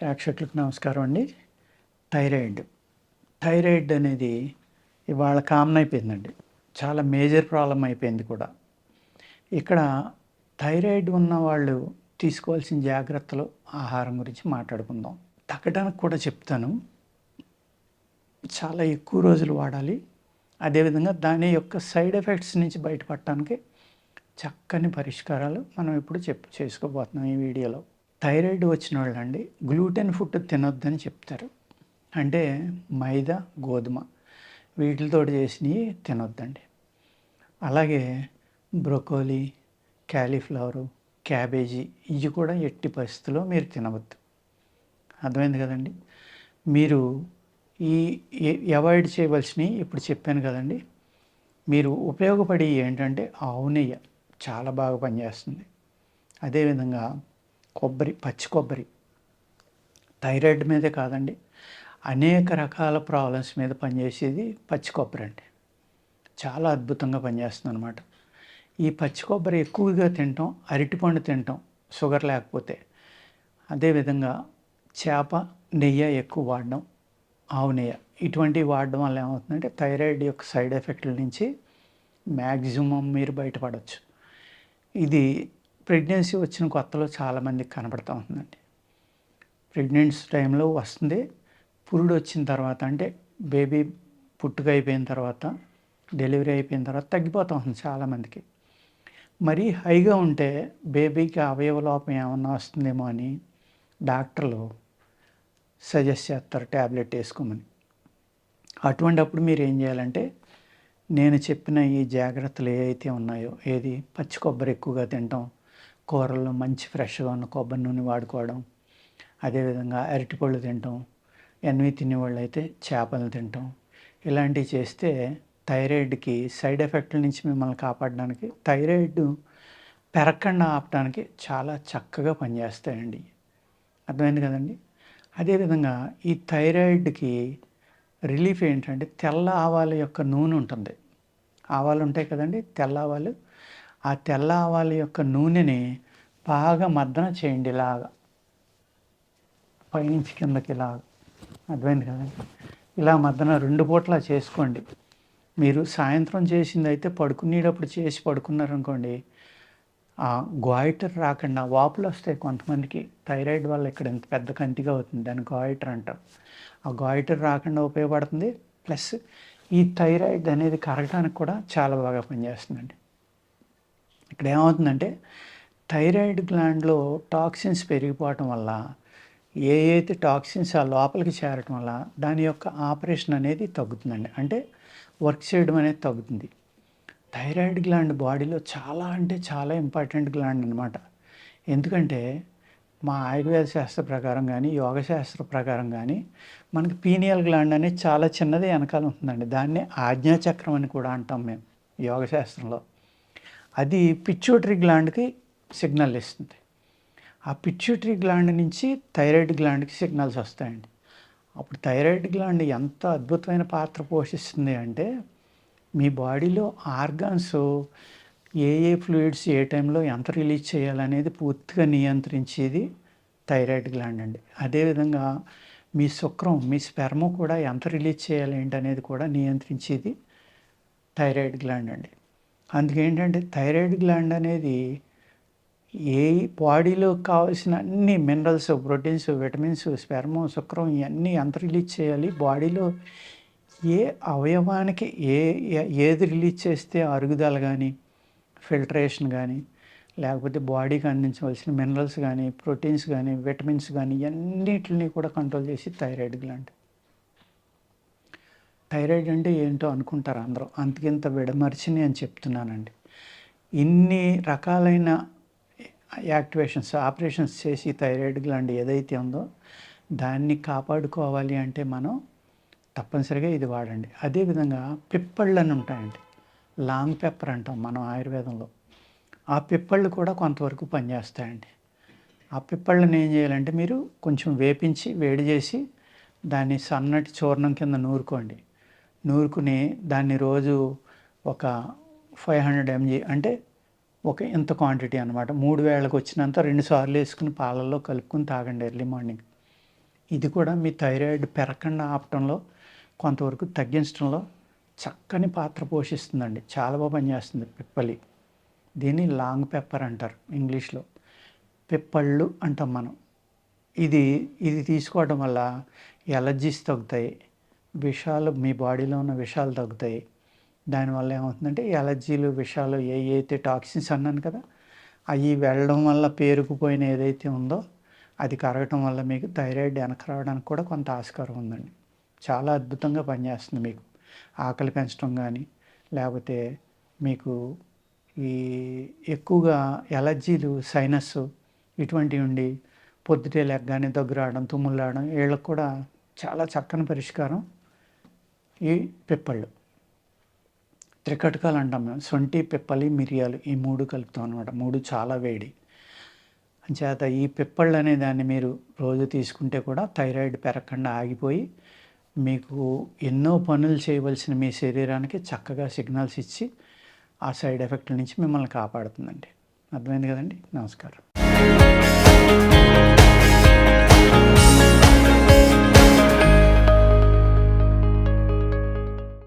ప్రేక్షకులకు నమస్కారం అండి. థైరాయిడ్. థైరాయిడ్ అనేది ఇవాళ కామన్ అయిపోయిందండి. చాలా మేజర్ ప్రాబ్లం అయిపోయింది కూడా. ఇక్కడ థైరాయిడ్ ఉన్న వాళ్ళు తీసుకోవాల్సిన జాగ్రత్తలు ఆహారం గురించి మాట్లాడుకుందాం. తగ్గడానికి కూడా చెప్తాను. చాలా ఎక్కువ రోజులు వాడాలి. అదేవిధంగా దాని యొక్క సైడ్ ఎఫెక్ట్స్ నుంచి బయటపడటానికి చక్కని పరిష్కారాలు మనం ఇప్పుడు చెప్పు చేసుకోబోతున్నాం ఈ వీడియోలో. థైరాయిడ్ వచ్చిన వాళ్ళండి గ్లూటెన్ ఫుడ్ తినొద్దని చెప్తారు. అంటే మైదా గోధుమ వీటితో చేసినవి తినొద్దండి. అలాగే బ్రొకోలీ క్యాలీఫ్లవరు క్యాబేజీ ఇవి కూడా ఎట్టి పరిస్థితుల్లో మీరు తినవద్దు. అర్థమైంది కదండి? మీరు ఈ అవాయిడ్ చేయవలసినవి ఇప్పుడు చెప్పాను కదండి. మీరు ఉపయోగపడి ఏంటంటే ఆవు నెయ్యి. చాలా బాగా పనిచేస్తుంది. అదేవిధంగా కొబ్బరి పచ్చి కొబ్బరి. థైరాయిడ్ మీదే కాదండి. అనేక రకాల ప్రాబ్లమ్స్ మీద పనిచేసేది పచ్చి కొబ్బరి అండి. చాలా అద్భుతంగా పనిచేస్తుంది అనమాట ఈ పచ్చి కొబ్బరి ఎక్కువగా తింటాం అరటిపండు తింటాం షుగర్ లేకపోతే. అదేవిధంగా చేప నెయ్యి ఎక్కువ వాడడం ఆవు నెయ్యి. ఇటువంటివి వాడడం వల్ల ఏమవుతుందంటే థైరాయిడ్ యొక్క సైడ్ ఎఫెక్ట్ల నుంచి మ్యాక్సిమం మీరు బయటపడవచ్చు ఇది ప్రెగ్నెన్సీ వచ్చిన కొత్తలో చాలామందికి కనబడుతూ ఉంటుందండి ప్రెగ్నెన్సీ టైంలో వస్తుంది. పురుడు వచ్చిన తర్వాత అంటే బేబీ పుట్టుక అయిపోయిన తర్వాత డెలివరీ అయిపోయిన తర్వాత తగ్గిపోతూ ఉంటుంది చాలామందికి. మరీ హైగా ఉంటే బేబీకి అవయవ లోపం ఏమన్నా వస్తుందేమో అని డాక్టర్లు సజెస్ట్ చేస్తారు ట్యాబ్లెట్ వేసుకోమని. అటువంటప్పుడు మీరు ఏం చేయాలంటే నేను చెప్పిన ఈ జాగ్రత్తలు ఏవైతే ఉన్నాయో ఏది? పచ్చి కొబ్బరి ఎక్కువగా తినటం కూరల్లో మంచి ఫ్రెష్గా ఉన్న కొబ్బరి నూనె వాడుకోవడం అదేవిధంగా అరటిపళ్ళు తినటం ఎన్వి తినేవాళ్ళు అయితే చేపలు తినటం ఇలాంటివి చేస్తే థైరాయిడ్కి సైడ్ ఎఫెక్ట్ల నుంచి మిమ్మల్ని కాపాడడానికి థైరాయిడ్ పెరగకుండా ఆపడానికి చాలా చక్కగా పనిచేస్తాయండి. అర్థమైంది కదండి? అదేవిధంగా ఈ థైరాయిడ్కి రిలీఫ్ ఏంటంటే తెల్ల ఆవాల యొక్క నూనె ఉంటుంది. ఆవాలు ఉంటాయి కదండి తెల్ల ఆవాలు ఆ తెల్ల ఆవాల యొక్క నూనెని బాగా మద్దన చేయండి ఇలాగా. పైనుంచి కిందకి ఇలాగ. అర్థమైంది కదండి ఇలా మద్దన రెండు పూట్ల చేసుకోండి. మీరు సాయంత్రం చేసింది అయితే పడుకునేటప్పుడు చేసి పడుకున్నారనుకోండి ఆ గాయిటర్ రాకుండా వాపులు వస్తాయి కొంతమందికి. థైరాయిడ్ వల్ల ఇక్కడ ఇంత పెద్ద కంతిగా అవుతుంది దాన్ని గాయిటర్ అంటారు ఆ గాయిటర్ రాకుండా ఉపయోగపడుతుంది. ప్లస్ ఈ థైరాయిడ్ అనేది కరగడానికి కూడా చాలా బాగా పనిచేస్తుందండి. ఇక్కడ ఏమవుతుందంటే థైరాయిడ్ గ్లాండ్లో టాక్సిన్స్ పెరిగిపోవటం వల్ల ఏ అయితే టాక్సిన్స్ ఆ లోపలికి చేరటం వల్ల దాని యొక్క ఆపరేషన్ అనేది తగ్గుతుందండి. అంటే వర్క్ చేయడం అనేది తగ్గుతుంది. థైరాయిడ్ గ్లాండ్ బాడీలో చాలా అంటే చాలా ఇంపార్టెంట్ గ్లాండ్ అనమాట ఎందుకంటే మా ఆయుర్వేద శాస్త్ర ప్రకారం కానీ యోగ శాస్త్ర ప్రకారం కానీ మనకి పీనియల్ గ్లాండ్ అనేది చాలా చిన్నది వెనకాల ఉంటుందండి. దాన్ని ఆజ్ఞాచక్రం అని కూడా అంటాం మేము యోగ శాస్త్రంలో. అది పిచ్యూటరీ గ్లాండ్కి సిగ్నల్ ఇస్తుంది. ఆ పిచ్యూటరీ గ్లాండ్ నుంచి థైరాయిడ్ గ్లాండ్కి సిగ్నల్స్ వస్తాయండి. అప్పుడు థైరాయిడ్ గ్లాండ్ ఎంత అద్భుతమైన పాత్ర పోషిస్తుంది అంటే మీ బాడీలో ఆర్గాన్స్ ఏ ఏ ఫ్లూయిడ్స్ ఏ టైంలో ఎంత రిలీజ్ చేయాలనేది పూర్తిగా నియంత్రించేది థైరాయిడ్ గ్లాండ్ అండి. అదేవిధంగా మీ శుక్రం మీ స్పెర్మ కూడా ఎంత రిలీజ్ చేయాలి ఏంటనేది కూడా నియంత్రించేది థైరాయిడ్ గ్లాండ్ అండి. అందుకేంటంటే థైరాయిడ్ గ్లాండ్ అనేది ఏ బాడీలో కావాల్సిన అన్ని మినరల్స్ ప్రోటీన్స్ విటమిన్స్ స్పెర్మో శుక్రం ఇవన్నీ ఎంత రిలీజ్ చేయాలి. బాడీలో ఏ అవయవానికి ఏ ఏది రిలీజ్ చేస్తే అరుగుదల కానీ ఫిల్టరేషన్ కానీ లేకపోతే బాడీకి అందించవలసిన మినరల్స్ కానీ ప్రోటీన్స్ కానీ విటమిన్స్ కానీ ఇవన్నిటిని కూడా కంట్రోల్ చేసి థైరాయిడ్ గ్లాండ్. థైరాయిడ్ అంటే ఏంటో అనుకుంటారు అందరూ. అంతకింత విడమర్చిని అని చెప్తున్నానండి. ఇన్ని రకాలైన యాక్టివేషన్స్ ఆపరేషన్స్ చేసి థైరాయిడ్ గ్లాండ్ ఏదైతే ఉందో దాన్ని కాపాడుకోవాలి అంటే మనం తప్పనిసరిగా ఇది వాడండి. అదేవిధంగా పిప్పళ్ళు అని ఉంటాయండి. లాంగ్ పెప్పర్ అంటాం మనం ఆయుర్వేదంలో. ఆ పిప్పళ్ళు కూడా కొంతవరకు పనిచేస్తాయండి. ఆ పిప్పళ్ళని ఏం చేయాలంటే మీరు కొంచెం వేపించి వేడి చేసి దాన్ని సన్నటి చూర్ణం కింద నూరుకోండి. నూరుకుని దాన్ని రోజు ఒక ఫైవ్ హండ్రెడ్ ఎంజీ అంటే ఒక ఇంత క్వాంటిటీ అనమాట మూడు వేళకు వచ్చినంత రెండు సార్లు వేసుకుని పాలల్లో కలుపుకుని తాగండి ఎర్లీ మార్నింగ్. ఇది కూడా మీ థైరాయిడ్ పెరగకుండా ఆపటంలో కొంతవరకు తగ్గించడంలో చక్కని పాత్ర పోషిస్తుందండి. చాలా బాగా పనిచేస్తుంది పిప్పలి. దీన్ని లాంగ్ పెప్పర్ అంటారు ఇంగ్లీష్లో. పిప్పళ్ళు అంటాం మనం. ఇది ఇది తీసుకోవడం వల్ల ఎలర్జీస్ తగ్గుతాయి. విషాలు మీ బాడీలో ఉన్న విషాలు తగ్గుతాయి. దానివల్ల ఏమవుతుందంటే ఎలర్జీలు విషాలు ఏ అయితే టాక్సిన్స్ అన్నాను కదా అవి వెళ్ళడం వల్ల పేరుకుపోయిన ఏదైతే ఉందో అది కరగటం వల్ల మీకు థైరాయిడ్ వెనక రావడానికి కూడా కొంత ఆస్కారం ఉందండి. చాలా అద్భుతంగా పనిచేస్తుంది మీకు. ఆకలి పెంచడం కానీ లేకపోతే మీకు ఈ ఎక్కువగా ఎలర్జీలు సైనస్ ఇటువంటివి ఉండి పొద్దుటే లెగ్గానే దగ్గర రావడం తుమ్ములు రావడం వీళ్ళకి కూడా చాలా చక్కని పరిష్కారం. ఈ పిప్పళ్ళు. త్రికటకాలు అంటాం మేము. సొంటి పిప్పలి మిరియాలు ఈ మూడు కలుపుతాం అనమాట మూడు చాలా వేడి. అంచేత ఈ పిప్పళ్ళు అనే దాన్ని మీరు రోజు తీసుకుంటే కూడా థైరాయిడ్ పెరగకుండా ఆగిపోయి మీకు ఎన్నో పనులు చేయవలసిన మీ శరీరానికి చక్కగా సిగ్నల్స్ ఇచ్చి ఆ సైడ్ ఎఫెక్ట్ల నుంచి మిమ్మల్ని కాపాడుతుందండి. అర్థమైంది కదండి? నమస్కారం.